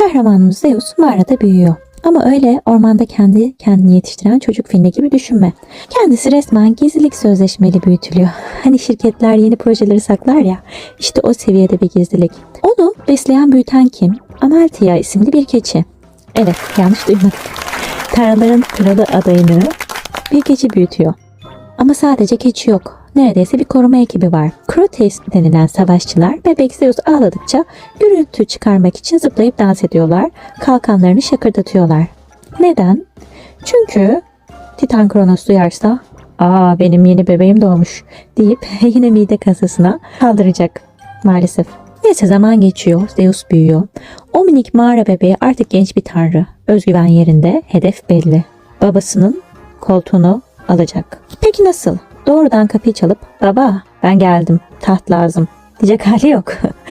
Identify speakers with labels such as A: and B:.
A: Kahramanımız Zeus mağarada büyüyor. Ama öyle ormanda kendi kendini yetiştiren çocuk filmi gibi düşünme. Kendisi resmen gizlilik sözleşmeli büyütülüyor. Hani şirketler yeni projeleri saklar ya, işte o seviyede bir gizlilik. Onu besleyen büyüten kim? Amalthea isimli bir keçi. Evet, yanlış duymadık. Tanrıların kralı adayını bir keçi büyütüyor. Ama sadece keçi yok. Neredeyse bir koruma ekibi var. Crotes denilen savaşçılar bebek Zeus ağladıkça gürültü çıkarmak için zıplayıp dans ediyorlar. Kalkanlarını şakırdatıyorlar. Neden? Çünkü Titan Kronos duyarsa ''Aa benim yeni bebeğim doğmuş'' deyip yine mide kasasına kaldıracak maalesef. Neyse zaman geçiyor, Zeus büyüyor. O minik mağara bebeği artık genç bir tanrı. Özgüven yerinde, hedef belli. Babasının koltuğunu alacak. Peki nasıl? Doğrudan kapıyı çalıp baba ben geldim taht lazım diyecek hali yok.